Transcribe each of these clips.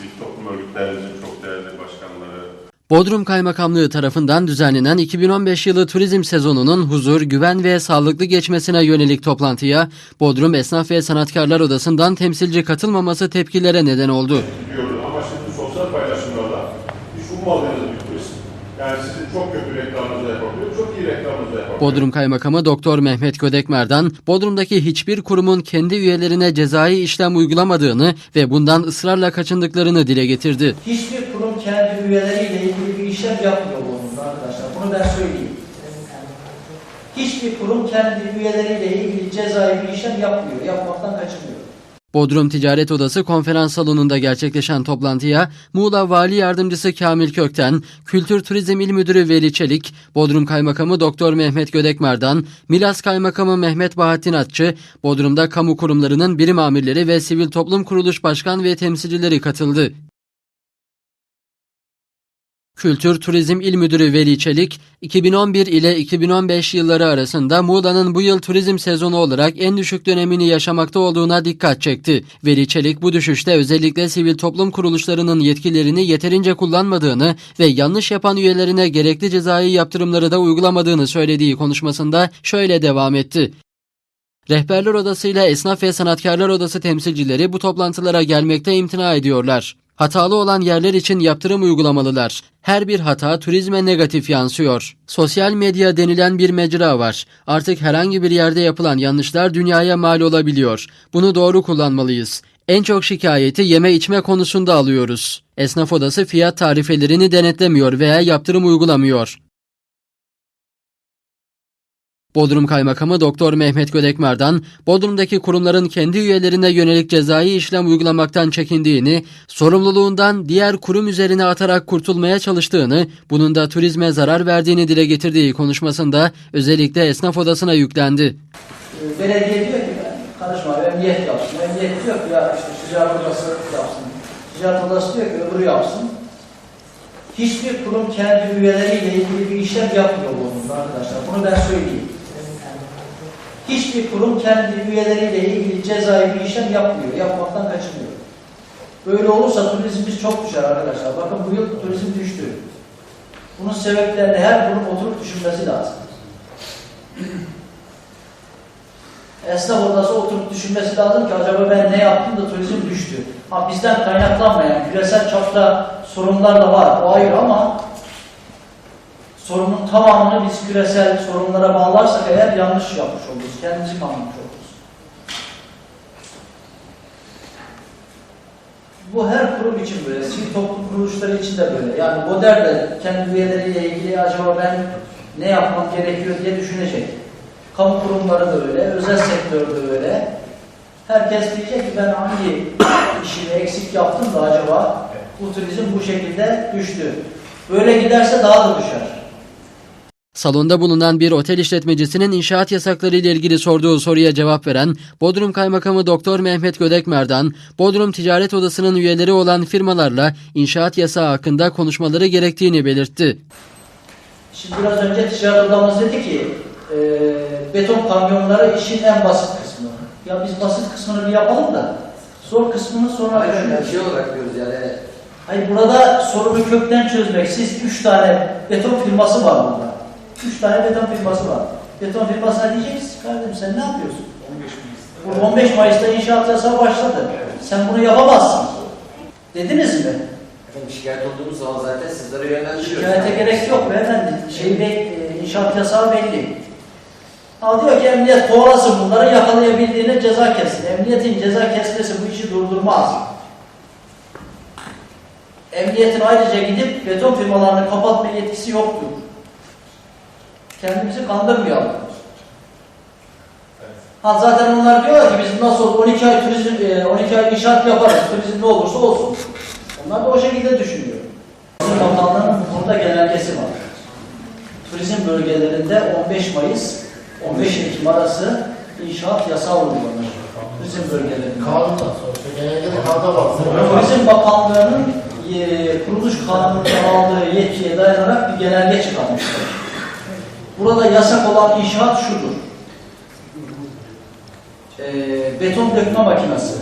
sivil toplum örgütlerimizin çok değerli başkanları, Bodrum Kaymakamlığı tarafından düzenlenen 2015 yılı turizm sezonunun huzur, güven ve sağlıklı geçmesine yönelik toplantıya Bodrum Esnaf ve Sanatkarlar Odası'ndan temsilci katılmaması tepkilere neden oldu. diyoruz ama şimdi sosyal paylaşımlarda hiç ummadığınız bir turist. Yani sizin Bodrum Kaymakamı Doktor Mehmet Gödekmer'dan Bodrum'daki hiçbir kurumun kendi üyelerine cezai işlem uygulamadığını ve bundan ısrarla kaçındıklarını dile getirdi. Hiçbir kurum kendi üyeleriyle ilgili bir işlem yapmıyor konuda arkadaşlar. Bunu ben söyleyeyim. Hiçbir kurum kendi üyeleriyle ilgili cezai bir işlem yapmıyor. Yapmaktan kaçınıyor. Bodrum Ticaret Odası konferans salonunda gerçekleşen toplantıya Muğla Vali Yardımcısı Kamil Kökten, Kültür Turizm İl Müdürü Veli Çelik, Bodrum Kaymakamı Doktor Mehmet Gödekmer'dan, Milas Kaymakamı Mehmet Bahattin Atçı, Bodrum'da kamu kurumlarının birim amirleri ve sivil toplum kuruluş başkan ve temsilcileri katıldı. Kültür Turizm İl Müdürü Veli Çelik, 2011 ile 2015 yılları arasında Muğla'nın bu yıl turizm sezonu olarak en düşük dönemini yaşamakta olduğuna dikkat çekti. Veli Çelik bu düşüşte özellikle sivil toplum kuruluşlarının yetkilerini yeterince kullanmadığını ve yanlış yapan üyelerine gerekli cezai yaptırımları da uygulamadığını söylediği konuşmasında şöyle devam etti. Rehberler Odası ile Esnaf ve Sanatkarlar Odası temsilcileri bu toplantılara gelmekte imtina ediyorlar. Hatalı olan yerler için yaptırım uygulamalılar. Her bir hata turizme negatif yansıyor. Sosyal medya denilen bir mecra var. Artık herhangi bir yerde yapılan yanlışlar dünyaya mal olabiliyor. Bunu doğru kullanmalıyız. En çok şikayeti yeme içme konusunda alıyoruz. Esnaf odası fiyat tarifelerini denetlemiyor veya yaptırım uygulamıyor. Bodrum Kaymakamı Doktor Mehmet Gödekmer'dan Bodrum'daki kurumların kendi üyelerine yönelik cezai işlem uygulamaktan çekindiğini, sorumluluğundan diğer kurum üzerine atarak kurtulmaya çalıştığını, bunun da turizme zarar verdiğini dile getirdiği konuşmasında özellikle esnaf odasına yüklendi. Belediye diyor ki ben karışma emniyet yapsın. Emniyet diyor ki ya işte ticaret odası yapsın. Ticaret odası diyor ki öbürü yapsın. Hiçbir kurum kendi üyeleriyle ilgili bir işlem yapmıyor bu konuda arkadaşlar. Bunu ben söyleyeyim. Hiçbir kurum kendi üyeleriyle ilgili cezai bir işlem yapmıyor. Yapmaktan kaçınıyor. Böyle olursa turizmimiz çok düşer arkadaşlar. Bakın bu yıl turizm düştü. Bunun sebeplerini her kurum oturup düşünmesi lazım. Esnaf odası oturup düşünmesi lazım ki acaba ben ne yaptım da turizm düştü. Ha bizden kaynaklanmayan küresel çapta sorunlar da var. O ayrı ama sorunun tamamını biz küresel sorunlara bağlarsak eğer yanlış yapmış oluruz. Kendimizi kanmış oluruz. Bu her kurum için böyle, sivil toplum kuruluşları için de böyle. Yani Boder de kendi üyeleriyle ilgili acaba ben ne yapmam gerekiyor diye düşünecek. Kamu kurumları da öyle, özel sektör de öyle. Herkes diyecek ki ben hangi işimi eksik yaptım da acaba bu turizm bu şekilde düştü. Böyle giderse daha da düşer. Salonda bulunan bir otel işletmecisinin inşaat yasakları ile ilgili sorduğu soruya cevap veren Bodrum Kaymakamı Doktor Mehmet Gödekmer'dan Bodrum Ticaret Odası'nın üyeleri olan firmalarla inşaat yasağı hakkında konuşmaları gerektiğini belirtti. Şimdi biraz önce ticaret odamız dedi ki e, beton kamyonları işin en basit kısmı. Ya biz basit kısmını bir yapalım da zor kısmını sonra Aynen düşünürüz. şey olarak diyoruz yani. Hayır burada sorunu kökten çözmek. Siz üç tane beton firması var burada. Üç tane beton firması var. Beton firmasına diyeceksiniz kardeşim sen ne yapıyorsun? 15 Mayıs'ta. 15 Mayıs'ta inşaat yasağı başladı. Sen bunu yapamazsın. Dediniz mi? Efendim şikayet olduğumuz zaman zaten sizlere yönlendiriyoruz. Şikayete gerek yok beyefendi. Şey, be- e, inşaat yasağı belli. Ha diyor ki emniyet kovalasın bunları yakalayabildiğine ceza kessin. Emniyetin ceza kesmesi bu işi durdurmaz. Emniyetin ayrıca gidip beton firmalarını kapatma yetkisi yoktur. Kendimizi kandırmayalım. Ha zaten onlar diyorlar ki biz nasıl olur 12 ay turizm, e, 12 ay inşaat yaparız. Turizm ne olursa olsun. Onlar da o şekilde düşünüyor. Turizm Bakanlığı'nın bu konuda genelgesi var. Turizm bölgelerinde 15 Mayıs 15 Ekim arası inşaat yasağı uygulanır. Turizm bölgelerinde. Kanunda var. Turizm Bakanlığı'nın e, kuruluş kanunundan aldığı yetkiye dayanarak bir genelge çıkarmıştır. Burada yasak olan inşaat şudur. E, beton dökme makinesi,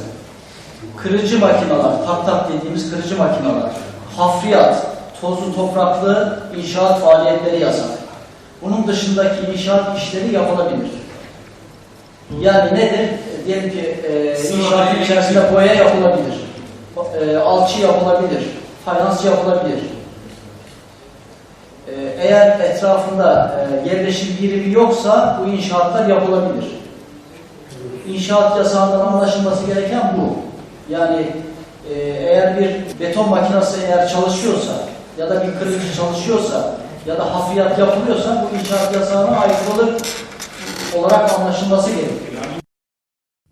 kırıcı makineler, tak tak dediğimiz kırıcı makineler, hafriyat, tozlu topraklı inşaat faaliyetleri yasak. Bunun dışındaki inşaat işleri yapılabilir. Yani nedir? Diyelim ki e, inşaat içerisinde boya yapılabilir, e, alçı yapılabilir, fayans yapılabilir. Eğer etrafında e, yerleşim birimi yoksa bu inşaatlar yapılabilir. İnşaat yasağından anlaşılması gereken bu. Yani e, eğer bir beton makinesi eğer çalışıyorsa ya da bir kırıcı çalışıyorsa ya da hafriyat yapılıyorsa bu inşaat yasağına aykırılık olarak anlaşılması gerekiyor.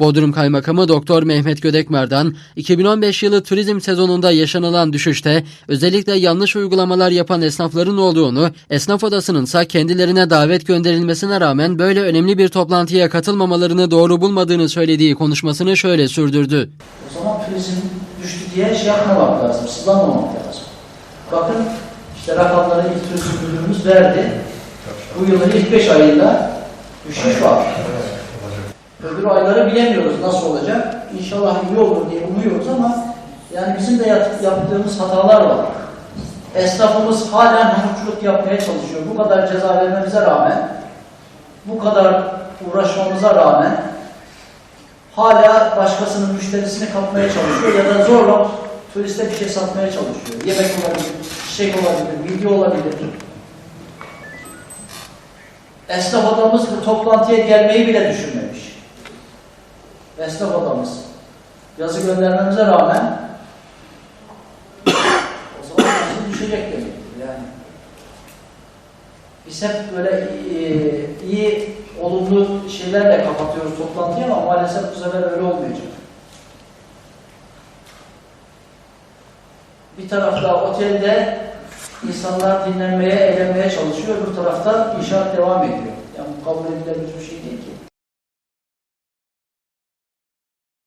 Bodrum Kaymakamı Doktor Mehmet Gödekmer'dan 2015 yılı turizm sezonunda yaşanılan düşüşte özellikle yanlış uygulamalar yapan esnafların olduğunu, esnaf odasının ise kendilerine davet gönderilmesine rağmen böyle önemli bir toplantıya katılmamalarını doğru bulmadığını söylediği konuşmasını şöyle sürdürdü. O zaman turizm düştü diye şey yapmamak lazım, sızlanmamak lazım. Bakın işte rakamları ilk turizm müdürümüz verdi. Bu yılın ilk 5 ayında düşüş var. Öbür ayları bilemiyoruz nasıl olacak. İnşallah iyi olur diye umuyoruz ama yani bizim de yap- yaptığımız hatalar var. Esnafımız halen hamurculuk yapmaya çalışıyor. Bu kadar ceza vermemize rağmen, bu kadar uğraşmamıza rağmen hala başkasının müşterisini kapmaya çalışıyor ya da zorla turiste bir şey satmaya çalışıyor. Yemek olabilir, çiçek olabilir, video olabilir. Esnaf adamımız bu toplantıya gelmeyi bile düşünmemiş. Esnaf adamımız. Yazı göndermemize rağmen o zaman nasıl düşecek demektir yani. Biz hep böyle iyi, iyi olumlu şeylerle kapatıyoruz toplantıyı ama maalesef bu sefer öyle olmayacak. Bir tarafta otelde insanlar dinlenmeye, eğlenmeye çalışıyor, öbür tarafta inşaat devam ediyor. Yani bu kabul edilebilir bir şey değil ki.